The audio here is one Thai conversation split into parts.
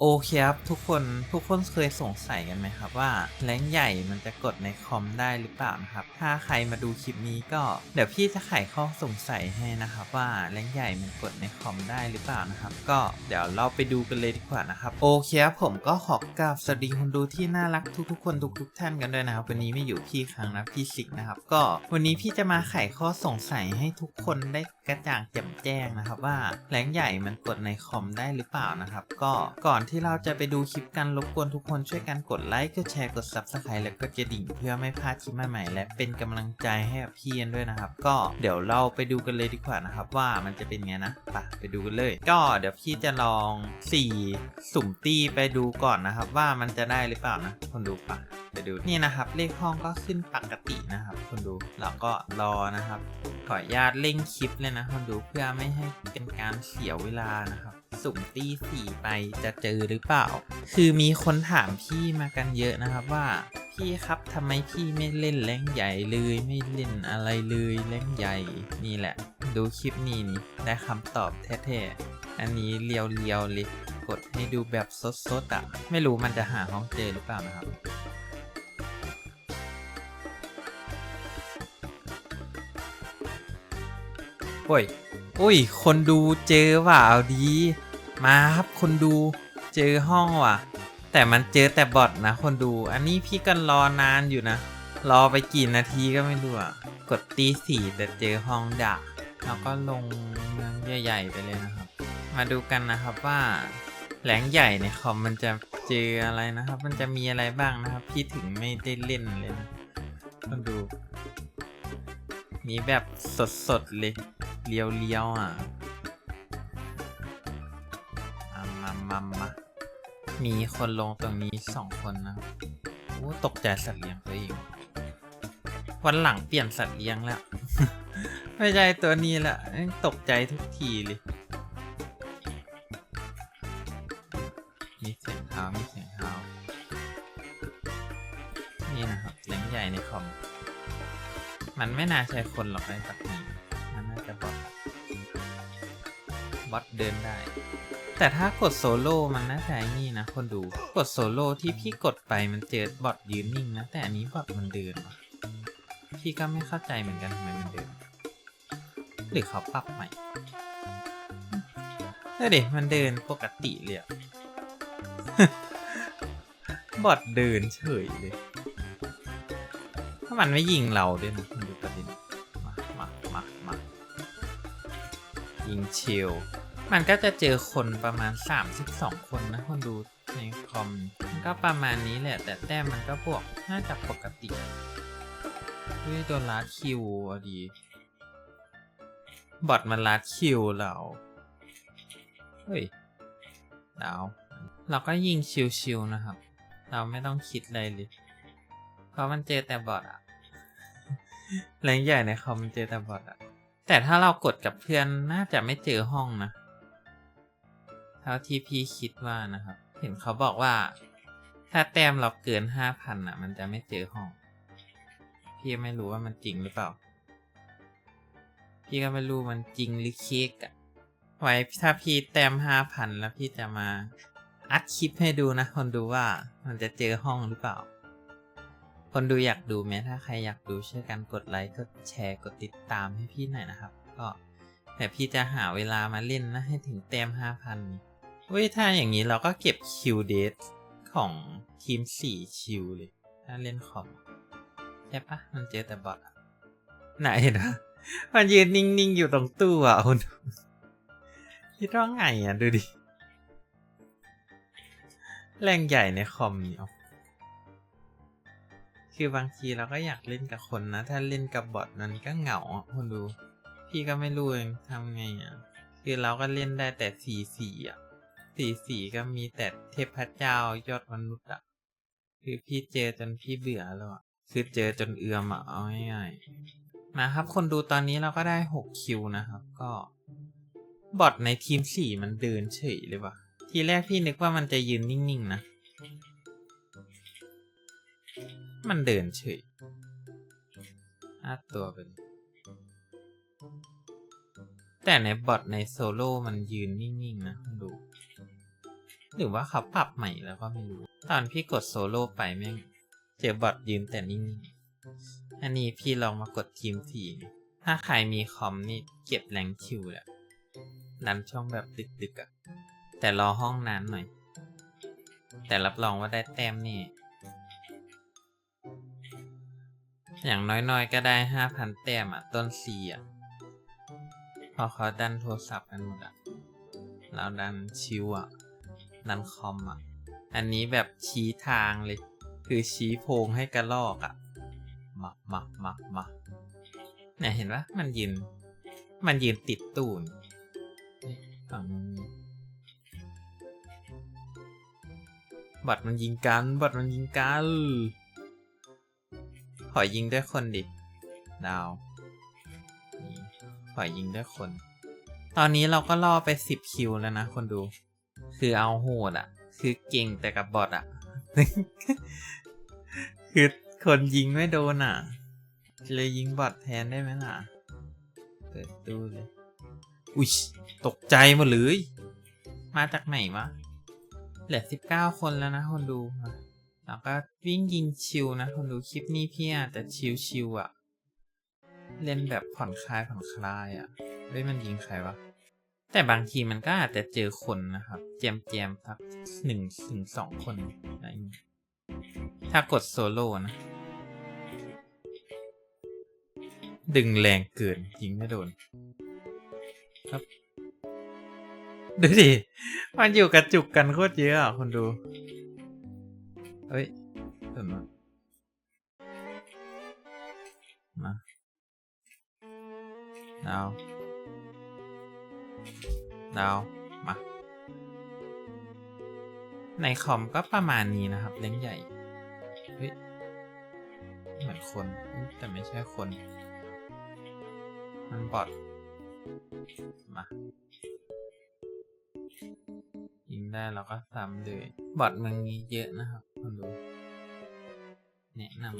โอเคครับทุกคนทุกคนเคยสงสัยกันไหมครับว่าแรงใหญ่มันจะกดในคอมได้หรือเปล่านะครับ ถ้าใครมาดูคลิปนี้ก็เดี๋ยวพี่จะไขข้อสงสัยให้นะครับว่าแรงใหญ่มันกดในคอมได้หรือเปล่านะครับ ก็เดี๋ยวเราไปดูกันเลยดีกว่านะครับโอเคครับผมก็ขอกราบสวัสดีคนดูที่น่ารักทุกๆ คนทุกๆท่านกันด้วยนะครับ วันนี้ไม่อยู่พี่ครั้งนะพี่สิกนะครับ ก็วันนี้พี่จะมาไขข้อสงสัยให้ทุกคนได้กระจ่างแจ่มแจ้งนะครับว่าแรงใหญ่มันกดในคอมได้หรือเปล่านะครับ ก็ก่อนที่เราจะไปดูคลิปกันรบกวนทุกคนช่วยกันกดไลค์กดแชร์กด subscribe แล้วก็กระดิ่งเพื่อไม่พลาดคลิปใหม่ๆและเป็นกำลังใจให้กับพี่กันด้วยนะครับ ก็เดี๋ยวเราไปดูกันเลยดีกว่านะครับว่ามันจะเป็นไงนะไปไปดูกันเลย ก็เดี๋ยวพี่จะลอง 4 สุ่มตีไปดูก่อนนะครับ ว่ามันจะได้หรือเปล่านะคนดูปะ ไปดูนี่นะครับเลขห้องก็ขึ้นปกตินะครับ คนดูแล้วก็รอนะครับขออนุญาตเร่งคลิปเลยนะคนดูเพื่อไม่ให้เป็นการเสียเวลานะครับ สุ่มตีสี่ไปจะเจอหรือเปล่า คือมีคนถามพี่มากันเยอะนะครับว่าพี่ครับทำไมพี่ไม่เล่นแรงใหญ่เลยไม่เล่นอะไรเลยแรงใหญ่นี่แหละ ดูคลิปนี้นี่ได้คำตอบแท้ๆอันนี้เลียวๆเลยกดให้ดูแบบสดๆอะ ไม่รู้มันจะหาห้องเจอหรือเปล่านะครับ โอ้ยอุ้ย คนดูเจอว่ะเอาดี มาครับคนดูเจอห้องว่ะ แต่มันเจอแต่บอทนะ คนดู อันนี้พี่ก็รอนานอยู่นะ รอไปกี่นาทีก็ไม่รู้อะ กดตีสี่แต่เจอห้องดักแล้วก็ลงเมืองใหญ่ๆไปเลยนะครับ มาดูกันนะครับว่าแหลงใหญ่ในคอมมันจะเจออะไรนะครับ มันจะมีอะไรบ้างนะครับ พี่ถึงไม่ได้เล่นเลยนะคนดู มีแบบสดๆเลย เลียวเลียวๆอะมามามามีคนลงตรงนี้สองคนนะโอ้ตกใจสัตว์เลี้ยงตัวเองวันหลังเปลี่ยนสัตว์เลี้ยงแล้ว ไม่ใช่ตัวนี้แหละตกใจทุกทีเลยมีเสียงเท้ามีเสียงเท้านี่นะครับเลี้ยงใหญ่ในคอมมันไม่น่าใช่คนหรอกไอ้ปักนี้ บอทเดินได้ แต่ถ้ากดโซโล่มันน่าจะไอ้นี่นะ คนดูกดโซโล่ที่พี่กดไปมันเจอบอทยืนนิ่งนะ แต่อันนี้บอทมันเดินพี่ก็ไม่เข้าใจเหมือนกันทำไมมันเดิน หรือเขาปรับใหม่เฮ้ยเด็มันเดินปกติเลยอะบอทเดินเฉยเลย ถ้ามันไม่ยิงเราด้วยนะดูประเด็น ยิงเชลมันก็จะเจอคนประมาณ 32 คนนะคนดูในคอมมันก็ประมาณนี้แหละ แต่แต้มมันก็บวกน่าจะปกติด้วยโดนลัดคิวอดีบอทมันลัดคิวเรา เฮ้ยดาวเราก็ยิงชิวๆนะครับ เราไม่ต้องคิดอะไรเลย เพราะมันเจอแต่บอทอะแรงใหญ่ในคอมมันเจอแต่บอทอะ แต่ถ้าเรากดกับเพื่อนน่าจะไม่เจอห้องนะเท่าที่พี่คิดว่านะครับ เห็นเขาบอกว่า ถ้าแต้มเราเกินห้าพันอะ มันจะไม่เจอห้อง พี่ไม่รู้ว่ามันจริงหรือเปล่า พี่ก็ไม่รู้มันจริงหรือเค้กอะไว้ถ้าพี่แต้มห้าพันแล้วพี่จะมาอัดคลิปให้ดูนะคนดูว่ามันจะเจอห้องหรือเปล่า คนดูอยากดูไหมถ้าใครอยากดูช่วยกันกดไลค์กดแชร์กดติดตามให้พี่หน่อยนะครับ ก็แต่พี่จะหาเวลามาเล่นนะให้ถึงแต้มห้าพันเว้ยถ้าอย่างนี้เราก็เก็บคิวเดทของทีมสี่คิวเลยถ้าเล่นคอมใช่ปะมันเจอแต่บอทไหนนะมันยืนนิ่งๆอยู่ตรงตู้อะคุณคิดว่าไงอะดูดิ แรงใหญ่ในคอมเนี่ย คือบางทีเราก็อยากเล่นกับคนนะ ถ้าเล่นกับบอทมันก็เหงาคุณดู พี่ก็ไม่รู้เองทำไงอะ คือเราก็เล่นได้แต่สีสีอะสีสีก็มีแต่เทพเจ้ายอดมนุษย์อะ คือพี่เจอจนพี่เบื่อแล้วอะ คือเจอจนเอือมอะเอาง่ายๆมาครับ คนดูตอนนี้เราก็ได้หกคิวนะครับ ก็ บอทในทีมสี่มันเดินเฉยเลยวะทีแรกพี่นึกว่ามันจะยืนนิ่งๆนะ มันเดินเฉยห้าตัวเป็นแต่ในบอทในโซโล่มันยืนนิ่ง ๆ นะดู หรือว่าเขาปรับใหม่แล้วก็ไม่รู้ ตอนพี่กดโซโล่ไปแม่ง เจอบอทยืนแต่นิ่ง ๆ อันนี้พี่ลองมากดทีมสี่ถ้าใครมีคอมนี่เก็บแรงคิวแหละนันช่องแบบดึกๆอะแต่รอห้องนานหน่อย แต่รับรองว่าได้แต้มนี่ อย่างน้อยๆ ก็ได้ห้าพันแต้มอะ ต้นซีอะ พอเขาดันโทรศัพท์กันหมดอะแล้วดันชิวอะ ดันคอมอะ อันนี้แบบชี้ทางเลย คือชี้โพงให้กระลอกอะมามามามาเนี่ยเห็นปะมันยืน มันยืนติดตูนฝั่งนู้นบัตรมันยิงกัน บัตรมันยิงกัน อยิงด้วยคนดิดาวนี่ขอยิงด้วยคน ตอนนี้เราก็ล่อไปสิบคิวแล้วนะ คนดู คือเอาโหดอะ่ะ คือเก่งแต่กับบอทอะ่ะ คือคนยิงไม่โดนอะ เลยยิงบอทแทนได้ไหมล่ะ เปิดตู้เลย อุ๊ยตกใจหมดเลย มาจากไหนวะ เหลือสิบเก้าคนแล้วนะ คนดูมา แล้วก็วิ่งยิงชิวนะคนดูคลิปนี้พี่อาจจะชิวชิวๆอะเล่นแบบผ่อนคลายผ่อนคลายอะเฮ้ยมันยิงใครวะ แต่บางทีมันก็อาจจะเจอคนนะครับเจมเจมสักหนึ่งถึงสองคนอะไรอย่างงี้ถ้ากดโซโล่นะ ดึงแรงเกินยิงไม่โดน ครับ ดูดิ มันอยู่กระจุกกันโคตรเยอะอะคนดู เฮ้ยเดี๋ยวนะมาดาวดาวมา ในคอมก็ประมาณนี้นะครับ เล่นใหญ่ เฮ้ย เหมือนคน แต่ไม่ใช่คน มันบอทมายิงได้เราก็ซ้ำเลย บอทมันมีเยอะนะครับ คนดู แนะนำ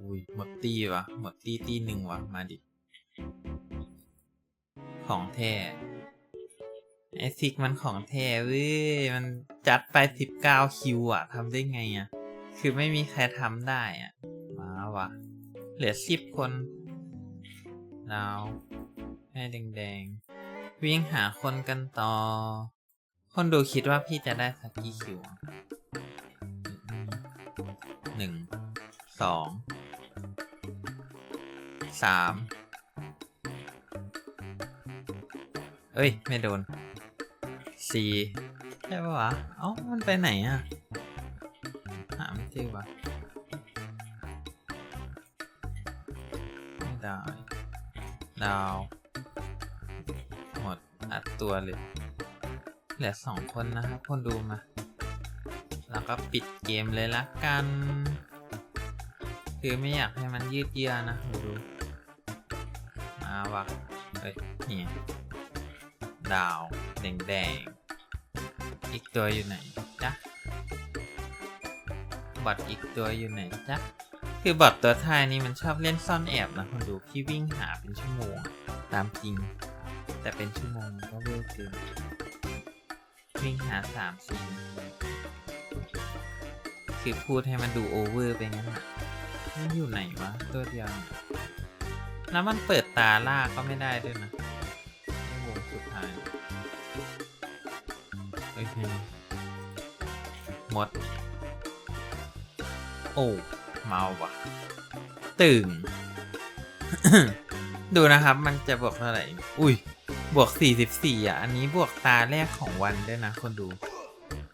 อุ้ยหมดตีวะหมดตีตีหนึ่งวะมาดิ ของแท้ไอซิกมันของแท้เว้ย มันจัดไปสิบเก้าคิวอะทำได้ไงอะคือไม่มีใครทำได้อะมาวะเหลือสิบคนดาวให้แดงๆ วิ่งหาคนกันต่อ คนดูคิดว่าพี่จะได้สักกี่คิวหนึ่งสองสามเอ้ย ไม่โดนสี่ใช่ปะวะ เอ้า มันไปไหนอะหาไม่เจอวะไม่ได้ดาว หมดอัดตัวเลย เหลือสองคนนะครับคนดูมา แล้วก็ปิดเกมเลยละกัน คือไม่อยากให้มันยืดเยื้อนะคนดูมาวะเอ้ยนี่ดาว แดงๆ อีกตัวอยู่ไหนจ๊ะบอทอีกตัวอยู่ไหนจ๊ะคือบอทตัวท้ายนี่มันชอบเล่นซ่อนแอบนะคนดูพี่วิ่งหาเป็นชั่วโมงตามจริง แต่เป็นชั่วโมงก็เวอร์เกิน วิ่งหาสามสี่คือพูดให้มันดูโอเวอร์ไปงั้นอะมันอยู่ไหนวะ ตัวเดียวเนี่ยแล้วมันเปิดตาล่าก็ไม่ได้ด้วยนะในวงสุดท้ายโอเคหมด โอ้เมาว่ะตึง ดูนะครับ มันจะบวกเท่าไหร่ อุ้ย บวก 44 อะ อันนี้บวกตาแรกของวันด้วยนะ คนดู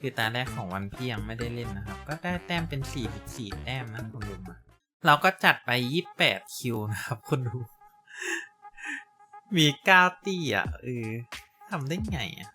คือตาแรกของวันพี่ยังไม่ได้เล่นนะครับ ก็ได้แต้มเป็น 44 แต้มนะคนดูมาเราก็จัดไป 28 คิวนะครับ คนดู มี 9 ตี้อะเออทำได้ไงอะ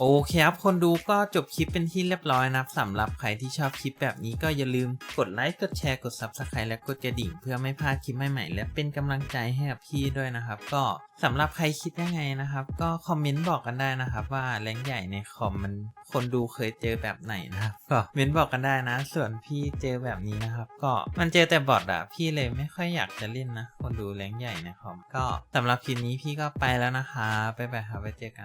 โอเคครับ คนดูก็จบคลิปเป็นที่เรียบร้อยนะครับสำหรับใครที่ชอบคลิปแบบนี้ก็อย่าลืมกดไลค์ กดแชร์ กด Subscribe และกดกระดิ่ง เพื่อไม่พลาดคลิปใหม่ๆ และเป็นกำลังใจให้กับพี่ด้วยนะครับ ก็สำหรับใครคิดยังไงนะครับ ก็คอมเมนต์บอกกันได้นะครับว่าแรงใหญ่ในคอมมันคนดูเคยเจอแบบไหนนะครับก็เม้นบอกกันได้นะ ส่วนพี่เจอแบบนี้นะครับ ก็มันเจอแต่บอทอะพี่เลยไม่ค่อยอยากจะเล่นนะ คนดูแรงใหญ่ในคอมก็สำหรับคลิปนี้พี่ก็ไปแล้วนะคะไปไปครับไว้เจอกัน